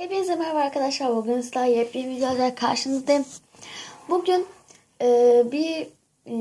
Hepinize merhaba arkadaşlar. Bugün sizlerle yepyeni videolarla karşınızdayım. Bugün e, bir e,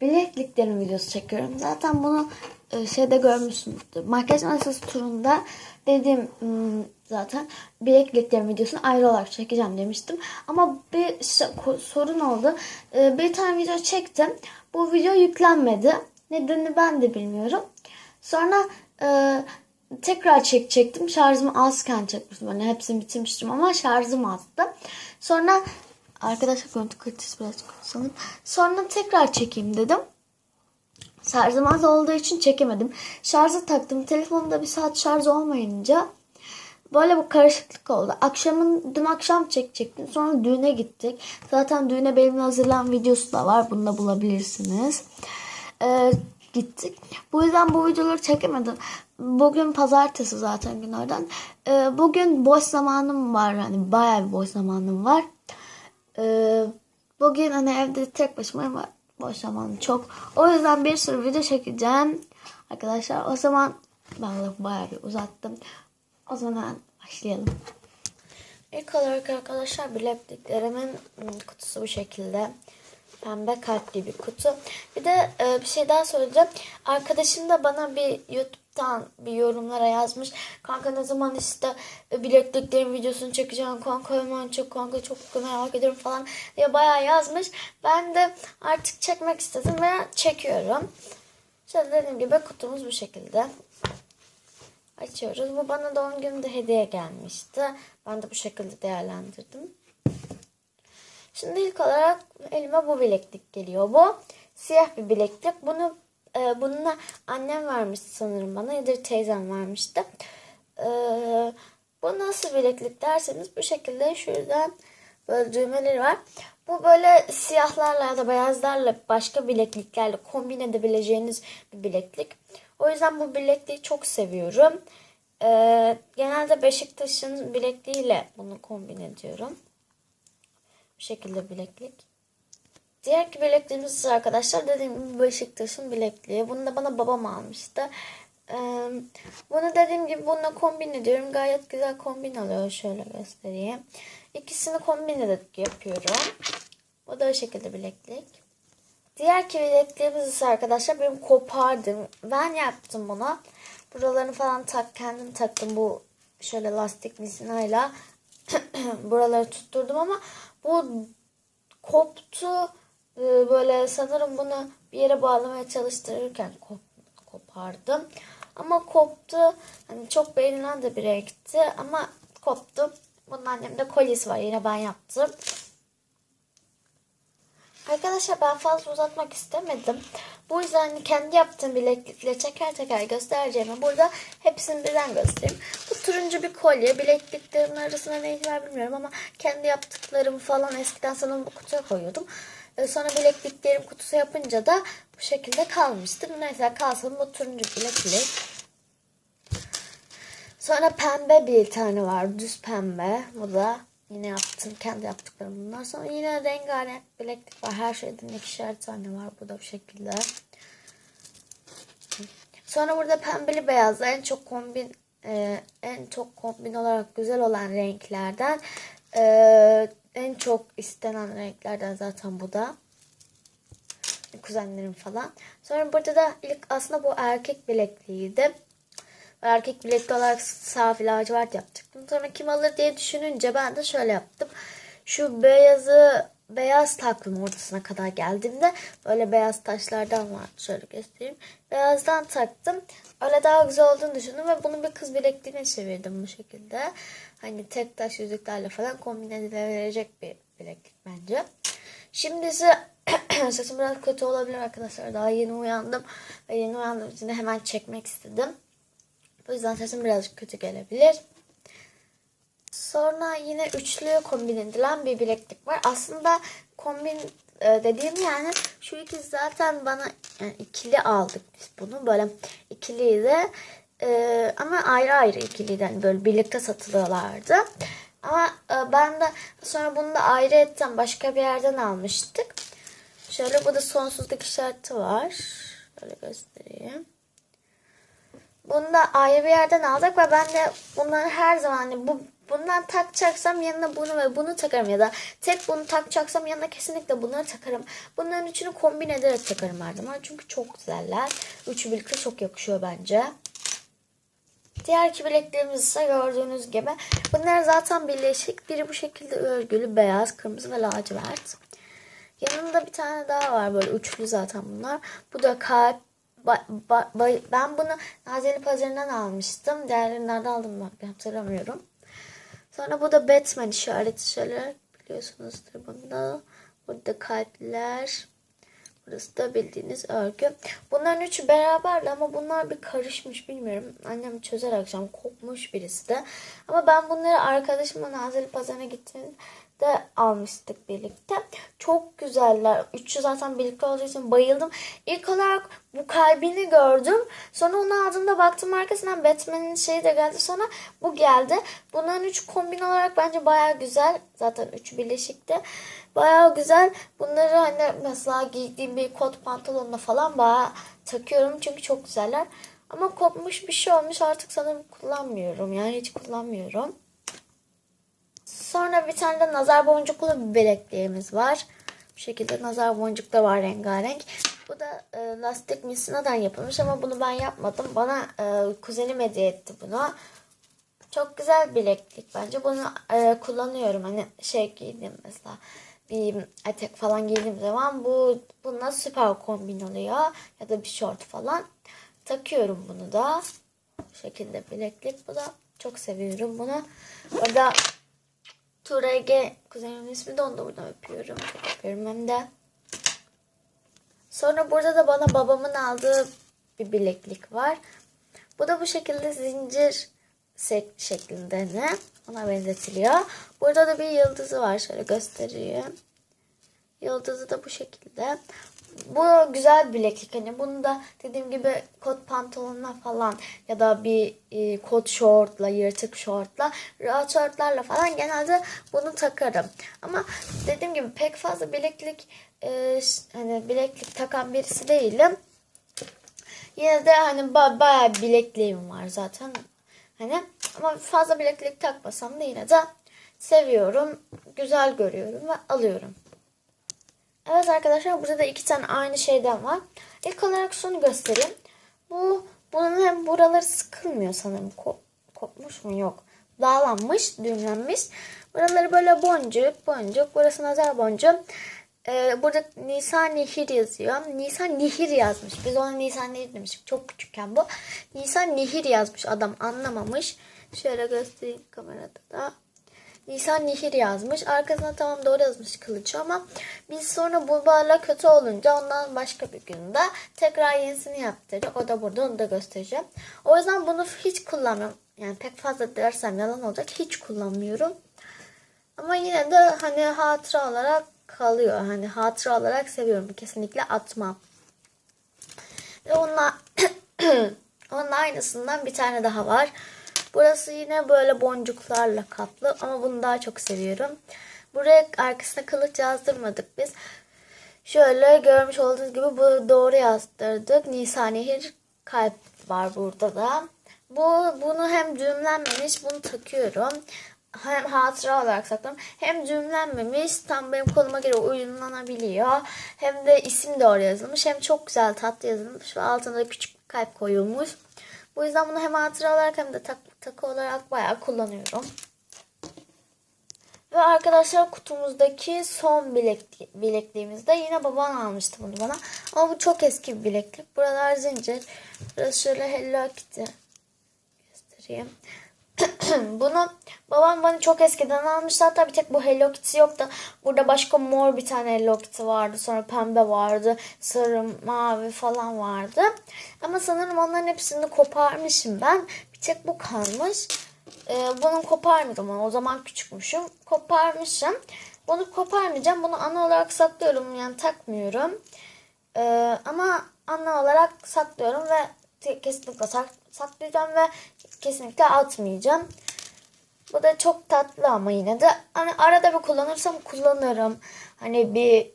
bilekliklerin videosu çekiyorum. Zaten bunu e, şeyde görmüşsünüzdür. Makyaj masası turunda dediğim hmm, zaten bilekliklerin videosunu ayrı olarak çekeceğim demiştim. Ama bir sorun oldu. E, bir tane video çektim. Bu video yüklenmedi. Nedenini ben de bilmiyorum. Sonra e, tekrar çekecektim. Şarjım azken çekmiştim. Hani hepsini bitirmiştim ama şarjım azdı. Sonra arkadaşlar görüntü kalitesi biraz sanırım. Sonra tekrar çekeyim dedim. Şarjım az olduğu için çekemedim. Şarjı taktım. Telefonumda bir saat şarj olmayınca böyle bu karışıklık oldu. Akşamın dün akşam çekecektim. Sonra düğüne gittik. Zaten düğüne benimle hazırlanan videosu da var. Bunu da bulabilirsiniz. Ee, gittik. Bu yüzden bu videoları çekemedim. Bugün pazartesi zaten günlerden. Ee, bugün boş zamanım var. Hani bayağı bir boş zamanım var. Ee, bugün hani evde tek başıma var. Boş zamanım çok. O yüzden bir sürü video çekeceğim. Arkadaşlar o zaman ben lafı bayağı bir uzattım. O zaman başlayalım. İlk olarak arkadaşlar bilekliklerimin kutusu bu şekilde. Pembe kalpli bir kutu. Bir de e, bir şey daha söyleyeceğim. Arkadaşım da bana bir YouTube'dan bir yorumlara yazmış. Kanka ne zaman işte e, bilekliklerin videosunu çekeceğim. Kanka hemen çok kanka çok merak ediyorum falan diye bayağı yazmış. Ben de artık çekmek istedim ve çekiyorum. İşte dediğim gibi kutumuz bu şekilde. Açıyoruz. Bu bana doğum günümde hediye gelmişti. Ben de bu şekilde değerlendirdim. Şimdi ilk olarak elime bu bileklik geliyor. Bu siyah bir bileklik. Bunu e, bununla annem vermiş sanırım bana ya da teyzem vermişti. E, bu nasıl bileklik derseniz bu şekilde şuradan böyle düğmeleri var. Bu böyle siyahlarla ya da beyazlarla başka bilekliklerle kombin edebileceğiniz bir bileklik. O yüzden bu bilekliği çok seviyorum. E, genelde Beşiktaş'ın bilekliğiyle bunu kombin ediyorum. Bu şekilde bileklik. Diğer bilekliğimiz ise arkadaşlar dediğim gibi Beşiktaş'ın bilekliği. Bunu da bana babam almıştı. Bunu dediğim gibi bununla kombin ediyorum. Gayet güzel kombin alıyor. Şöyle göstereyim. İkisini kombin edip yapıyorum. Bu da o şekilde bileklik. Diğer bilekliğimiz ise arkadaşlar benim kopardım. Ben yaptım bunu. Buralarını falan tak kendim taktım bu şöyle lastik misinayla buraları tutturdum ama bu koptu. Ee, böyle sanırım bunu bir yere bağlamaya çalıştırırken kop, kopardım. Ama koptu. Hani çok beğenilen de bir renkti ama koptu. Bunun annemde kolyesi var. Yine ben yaptım. Arkadaşlar ben fazla uzatmak istemedim. Bu yüzden kendi yaptığım bileklikle teker teker göstereceğimi burada hepsini birden göstereyim. Turuncu bir kolye. Bilekliklerimin arasında ne var bilmiyorum ama kendi yaptıklarımı falan eskiden sanırım bu kutuya koyuyordum. Ee, Sonra bilekliklerim kutusu yapınca da bu şekilde kalmıştı. Mesela kalsın bu turuncu bileklik. Sonra pembe bir tane var. Düz pembe. Bu da yine yaptım. Kendi yaptıklarım bunlar. Sonra yine rengarenk bileklik var. Her şeyden ikişer tane var. Bu da bu şekilde. Sonra burada pembeli beyazla en çok kombin e, en çok kombin olarak güzel olan renklerden e, en çok istenen renklerden zaten bu da kuzenlerim falan. Sonra burada da ilk aslında bu erkek bilekliğiydi. Erkek bilekli olarak safi lacivert yapacaktım. Sonra kim alır diye düşününce ben de şöyle yaptım. Şu beyazı beyaz taktım ortasına kadar geldiğimde böyle beyaz taşlardan var. Şöyle göstereyim. Beyazdan taktım. Öyle daha güzel olduğunu düşündüm ve bunu bir kız bilekliğine çevirdim bu şekilde. Hani tek taş yüzüklerle falan kombin edilebilecek bir bileklik bence. Şimdi ise sesim biraz kötü olabilir arkadaşlar. Daha yeni uyandım. Ve yeni uyandığım için hemen çekmek istedim. O yüzden sesim birazcık kötü gelebilir. Sonra yine üçlü kombin edilen bir bileklik var. Aslında kombin e, dediğim yani şu ikisi zaten bana yani ikili aldık biz bunu. Böyle ikiliydi. E, ama ayrı ayrı ikiliydi. Yani böyle birlikte satılıyorlardı. Ama e, ben de sonra bunu da ayrı etten başka bir yerden almıştık. Şöyle bu da sonsuzluk işareti var. Şöyle göstereyim. Bunu da ayrı bir yerden aldık ve ben de bunları her zaman hani bu bundan takacaksam yanına bunu ve bunu takarım ya da tek bunu takacaksam yanına kesinlikle bunları takarım. Bunların üçünü kombin ederek takarım her zaman çünkü çok güzeller. Üçü birlikte çok yakışıyor bence. Diğer iki bileklerimiz ise gördüğünüz gibi bunlar zaten birleşik. Biri bu şekilde örgülü beyaz, kırmızı ve lacivert. Yanında bir tane daha var böyle üçlü zaten bunlar. Bu da kalp. Ba- ba- ba- ben bunu Nazilli Pazarı'ndan almıştım. Diğerlerinden aldım ben ben hatırlamıyorum. Sonra bu da Batman işareti şöyle biliyorsunuzdur bunda. Burada kalpler. Burası da bildiğiniz örgü. Bunların üçü beraberdi ama bunlar bir karışmış bilmiyorum. Annem çözer akşam kopmuş birisi de. Ama ben bunları arkadaşımla Nazilli Pazarı'na gittiğimde almıştık birlikte. Çok güzeller. Üçü zaten birlikte olduğu için bayıldım. İlk olarak bu kalbini gördüm. Sonra onu aldığımda baktım arkasından Batman'in şeyi de geldi. Sonra bu geldi. Bunların üç kombin olarak bence baya güzel. Zaten üçü birleşikti. Baya güzel. Bunları hani mesela giydiğim bir kot pantolonla falan baya takıyorum. Çünkü çok güzeller. Ama kopmuş bir şey olmuş artık sanırım kullanmıyorum. Yani hiç kullanmıyorum. Sonra bir tane de nazar boncuklu bir bilekliğimiz var. Bu şekilde nazar boncuk da var rengarenk. Bu da e, lastik misinadan yapılmış ama bunu ben yapmadım. Bana e, kuzenim hediye etti bunu. Çok güzel bileklik bence. Bunu e, kullanıyorum. Hani şey giydim mesela bir etek falan giydiğim zaman bu bununla süper kombin oluyor. Ya da bir şort falan. Takıyorum bunu da. Bu şekilde bileklik. Bu da çok seviyorum bunu. Orada Turege kuzenimin ismi de onu da buradan öpüyorum. Çok öpüyorum hem de. Sonra burada da bana babamın aldığı bir bileklik var. Bu da bu şekilde zincir şeklinde ne? Ona benzetiliyor. Burada da bir yıldızı var. Şöyle göstereyim. Yıldızı da bu şekilde. Bu güzel bir bileklik. Hani bunu da dediğim gibi kot pantolonla falan ya da bir e, kot şortla, yırtık şortla, rahat şortlarla falan genelde bunu takarım. Ama dediğim gibi pek fazla bileklik e, hani bileklik takan birisi değilim. Yine de hani ba- bayağı bilekliğim var zaten. Hani ama fazla bileklik takmasam da yine de seviyorum, güzel görüyorum ve alıyorum. Evet arkadaşlar burada da iki tane aynı şeyden var. İlk olarak şunu göstereyim. Bu bunun hem buraları sıkılmıyor sanırım. Ko- kopmuş mu? Yok. Bağlanmış, düğümlenmiş. Buraları böyle boncuk, boncuk. Burası nazar boncuğu. Ee, burada Nisan Nehir yazıyor. Nisan Nehir yazmış. Biz ona Nisan Nehir demiştik. Çok küçükken bu. Nisan Nehir yazmış. Adam anlamamış. Şöyle göstereyim kamerada da. Nisan Nehir yazmış. Arkasına tamam doğru yazmış kılıcı ama biz sonra bu bağla kötü olunca ondan başka bir günde tekrar yenisini yaptırdık. O da burada onu da göstereceğim. O yüzden bunu hiç kullanmıyorum. Yani pek fazla dersem yalan olacak. Hiç kullanmıyorum. Ama yine de hani hatıra olarak kalıyor. Hani hatıra olarak seviyorum. Kesinlikle atmam. Ve onunla onun aynısından bir tane daha var. Burası yine böyle boncuklarla kaplı ama bunu daha çok seviyorum. Buraya arkasına kılıç yazdırmadık biz. Şöyle görmüş olduğunuz gibi bu doğru yazdırdık. Nisan Nehir kalp var burada da. Bu bunu hem düğümlenmemiş bunu takıyorum. Hem hatıra olarak saklıyorum. Hem düğümlenmemiş tam benim koluma göre uyumlanabiliyor. Hem de isim doğru yazılmış. Hem çok güzel tatlı yazılmış ve altına da küçük bir kalp koyulmuş. Bu yüzden bunu hem hatıra olarak hem de tak, takı olarak bayağı kullanıyorum. Ve arkadaşlar kutumuzdaki son bilek, bilekliğimizde yine babam almıştı bunu bana. Ama bu çok eski bir bileklik. Buralar zincir. Burası şöyle Hello Kitty. Göstereyim. bunu babam bana çok eskiden almıştı. Hatta bir tek bu Hello Kitty yoktu. Burada başka mor bir tane Hello Kitty vardı. Sonra pembe vardı. Sarı, mavi falan vardı. Ama sanırım onların hepsini koparmışım ben. Tek bu kalmış. Ee, bunu koparmadım ama o zaman küçükmüşüm. Koparmışım. Bunu koparmayacağım. Bunu ana olarak saklıyorum. Yani takmıyorum. Ee, ama ana olarak saklıyorum ve kesinlikle sak- saklayacağım ve kesinlikle atmayacağım. Bu da çok tatlı ama yine de hani arada bir kullanırsam kullanırım. Hani bir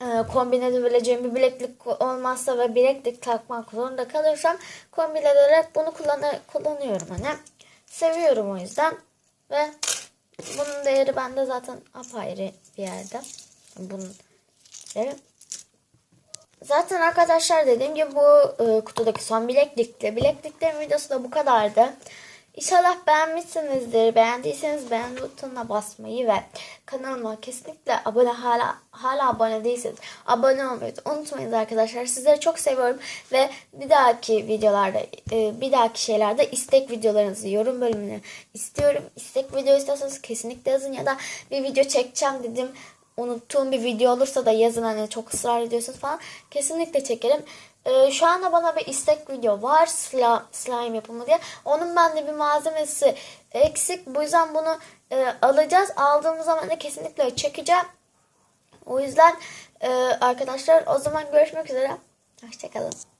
e, kombin edebileceğim bir bileklik olmazsa ve bileklik takmak zorunda kalırsam kombin ederek bunu kullan kullanıyorum hani. Seviyorum o yüzden. Ve bunun değeri bende zaten apayrı bir yerde. Bunun değeri. Zaten arkadaşlar dediğim gibi bu e, kutudaki son bileklikte. Bilekliklerin videosu da bu kadardı. İnşallah beğenmişsinizdir. Beğendiyseniz beğen butonuna basmayı ve kanalıma kesinlikle abone hala hala abone değilseniz abone olmayı unutmayın arkadaşlar. Sizleri çok seviyorum ve bir dahaki videolarda e, bir dahaki şeylerde istek videolarınızı yorum bölümüne istiyorum. İstek video istiyorsanız kesinlikle yazın ya da bir video çekeceğim dedim unuttuğum bir video olursa da yazın hani çok ısrar ediyorsunuz falan. Kesinlikle çekerim. Ee, şu anda bana bir istek video var slime, slime yapımı diye. Onun bende bir malzemesi eksik. Bu yüzden bunu e, alacağız. Aldığımız zaman da kesinlikle çekeceğim. O yüzden e, arkadaşlar o zaman görüşmek üzere. Hoşçakalın.